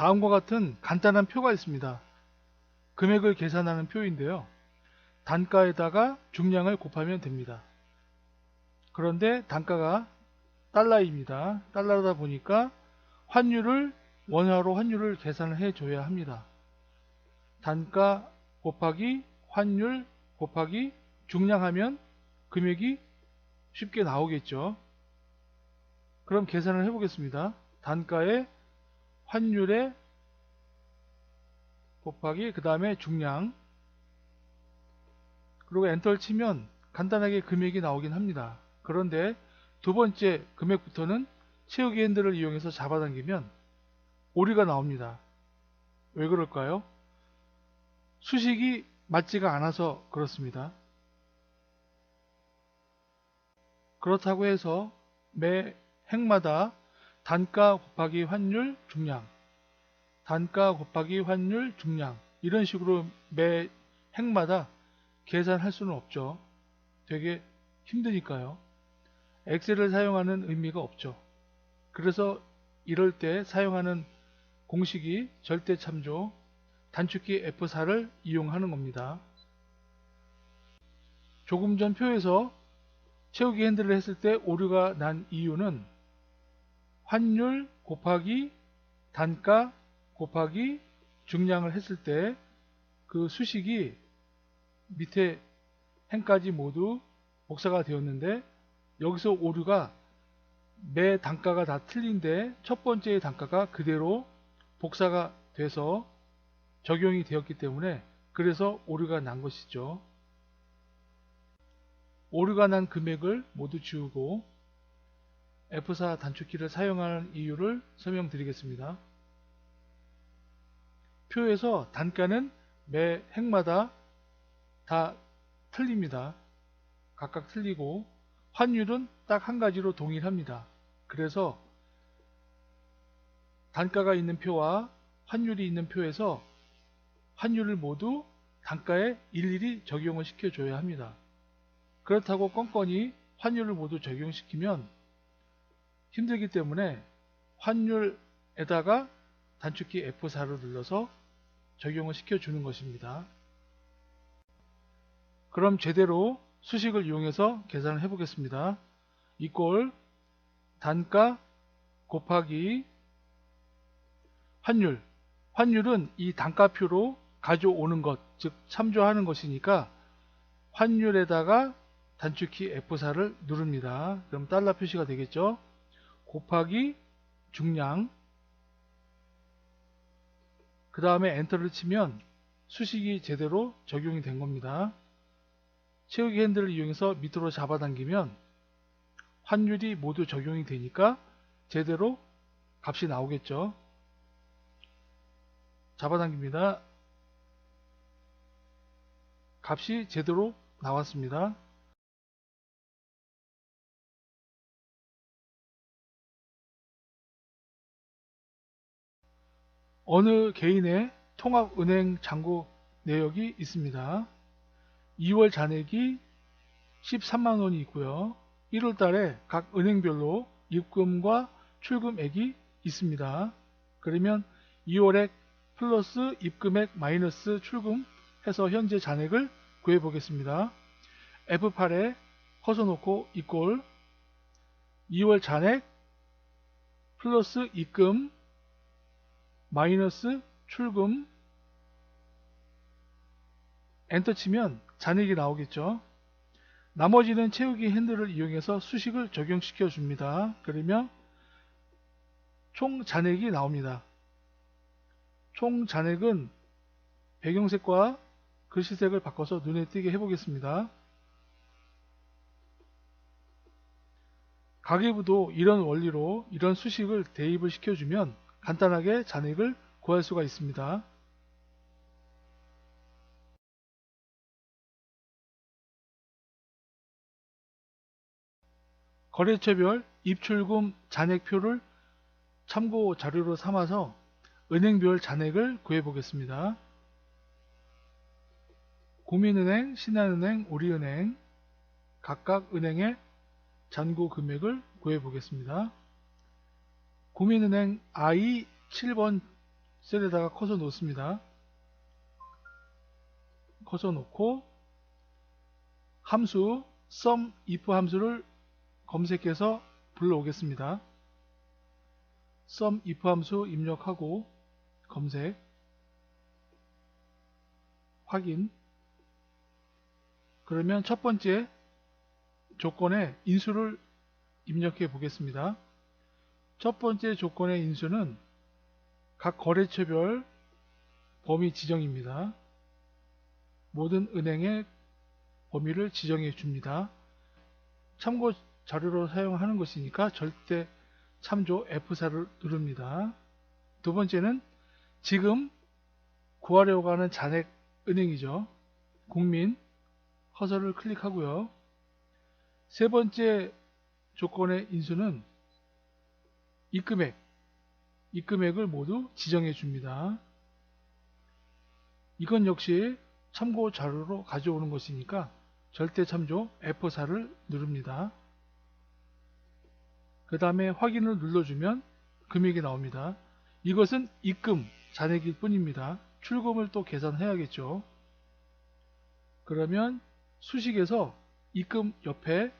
다음과 같은 간단한 표가 있습니다. 금액을 계산하는 표인데요. 단가에다가 중량을 곱하면 됩니다. 그런데 단가가 달러입니다. 달러다 보니까 환율을 원화로 환율을 계산을 해줘야 합니다. 단가 곱하기 환율 곱하기 중량하면 금액이 쉽게 나오겠죠. 그럼 계산을 해보겠습니다. 단가에 환율에 곱하기 그 다음에 중량 그리고 엔터를 치면 간단하게 금액이 나오긴 합니다. 그런데 두 번째 금액부터는 채우기 핸들을 이용해서 잡아당기면 오류가 나옵니다. 왜 그럴까요? 수식이 맞지가 않아서 그렇습니다. 그렇다고 해서 매 행마다 단가 곱하기 환율 중량 단가 곱하기 환율 중량 이런 식으로 매 행마다 계산할 수는 없죠. 되게 힘드니까요. 엑셀을 사용하는 의미가 없죠. 그래서 이럴 때 사용하는 공식이 절대 참조 단축키 F4를 이용하는 겁니다. 조금 전 표에서 채우기 핸들을 했을 때 오류가 난 이유는 환율 곱하기 단가 곱하기 중량을 했을 때 그 수식이 밑에 행까지 모두 복사가 되었는데 여기서 오류가 매 단가가 다 틀린데 첫 번째의 단가가 그대로 복사가 돼서 적용이 되었기 때문에 그래서 오류가 난 것이죠. 오류가 난 금액을 모두 지우고 F4 단축키를 사용하는 이유를 설명드리겠습니다. 표에서 단가는 매 행마다 다 틀립니다. 각각 틀리고 환율은 딱 한 가지로 동일합니다. 그래서 단가가 있는 표와 환율이 있는 표에서 환율을 모두 단가에 일일이 적용을 시켜줘야 합니다. 그렇다고 껌껌이 환율을 모두 적용시키면 힘들기 때문에 환율에다가 단축키 F4를 눌러서 적용을 시켜주는 것입니다. 그럼 제대로 수식을 이용해서 계산을 해보겠습니다. 이꼴 단가 곱하기 환율 환율은 이 단가표로 가져오는 것, 즉 참조하는 것이니까 환율에다가 단축키 F4를 누릅니다. 그럼 달러 표시가 되겠죠. 곱하기 중량 그 다음에 엔터를 치면 수식이 제대로 적용이 된 겁니다. 채우기 핸들을 이용해서 밑으로 잡아당기면 환율이 모두 적용이 되니까 제대로 값이 나오겠죠. 잡아당깁니다. 값이 제대로 나왔습니다. 어느 개인의 통합은행 잔고 내역이 있습니다. 2월 잔액이 13만원이 있고요. 1월 달에 각 은행별로 입금과 출금액이 있습니다. 그러면 2월액 플러스 입금액 마이너스 출금 해서 현재 잔액을 구해 보겠습니다. F8에 커서 놓고 이꼴 2월 잔액 플러스 입금 마이너스 출금 엔터 치면 잔액이 나오겠죠. 나머지는 채우기 핸들을 이용해서 수식을 적용시켜 줍니다. 그러면 총 잔액이 나옵니다. 총 잔액은 배경색과 글씨색을 바꿔서 눈에 띄게 해보겠습니다. 가계부도 이런 원리로 이런 수식을 대입을 시켜주면 간단하게 잔액을 구할 수가 있습니다. 거래처별 입출금 잔액표를 참고 자료로 삼아서 은행별 잔액을 구해 보겠습니다. 국민은행, 신한은행, 우리은행 각각 은행의 잔고 금액을 구해 보겠습니다. 국민은행 I 7번 셀에다가 커서 놓습니다. 커서 놓고 함수 sum if 함수를 검색해서 불러오겠습니다. sum if 함수 입력하고 검색 확인 그러면 첫 번째 조건에 인수를 입력해 보겠습니다. 첫 번째 조건의 인수는 각 거래처별 범위 지정입니다. 모든 은행의 범위를 지정해 줍니다. 참고 자료로 사용하는 것이니까 절대 참조 F4를 누릅니다. 두 번째는 지금 구하려고 하는 잔액 은행이죠. 국민 커서를 클릭하고요. 세 번째 조건의 인수는 입금액, 입금액을 모두 지정해 줍니다. 이건 역시 참고 자료로 가져오는 것이니까 절대 참조 F4를 누릅니다. 그 다음에 확인을 눌러주면 금액이 나옵니다. 이것은 입금 잔액일 뿐입니다. 출금을 또 계산해야겠죠. 그러면 수식에서 입금 옆에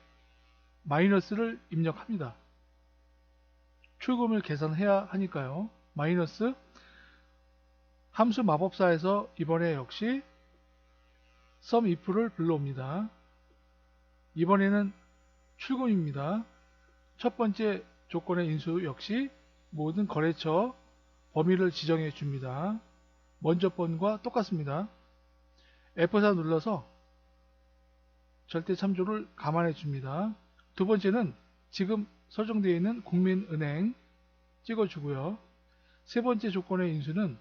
마이너스를 입력합니다. 출금을 계산해야 하니까요. 마이너스 함수 마법사에서 이번에 역시 sum if를 불러옵니다. 이번에는 출금입니다. 첫 번째 조건의 인수 역시 모든 거래처 범위를 지정해 줍니다. 먼저 번과 똑같습니다. F4 눌러서 절대 참조를 감안해 줍니다. 두 번째는 지금 설정되어 있는 국민은행 찍어주고요. 세 번째 조건의 인수는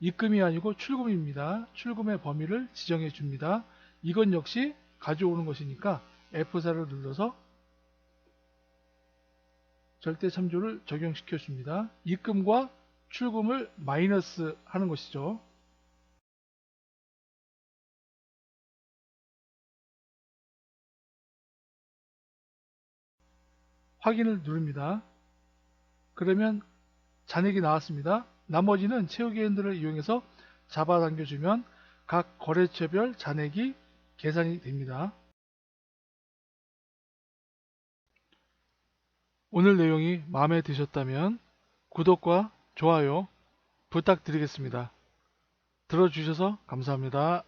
입금이 아니고 출금입니다. 출금의 범위를 지정해 줍니다. 이건 역시 가져오는 것이니까 F4를 눌러서 절대 참조를 적용시켜 줍니다. 입금과 출금을 마이너스 하는 것이죠. 확인을 누릅니다. 그러면 잔액이 나왔습니다. 나머지는 채우기 핸들을 이용해서 잡아당겨주면 각 거래처별 잔액이 계산이 됩니다. 오늘 내용이 마음에 드셨다면 구독과 좋아요 부탁드리겠습니다. 들어주셔서 감사합니다.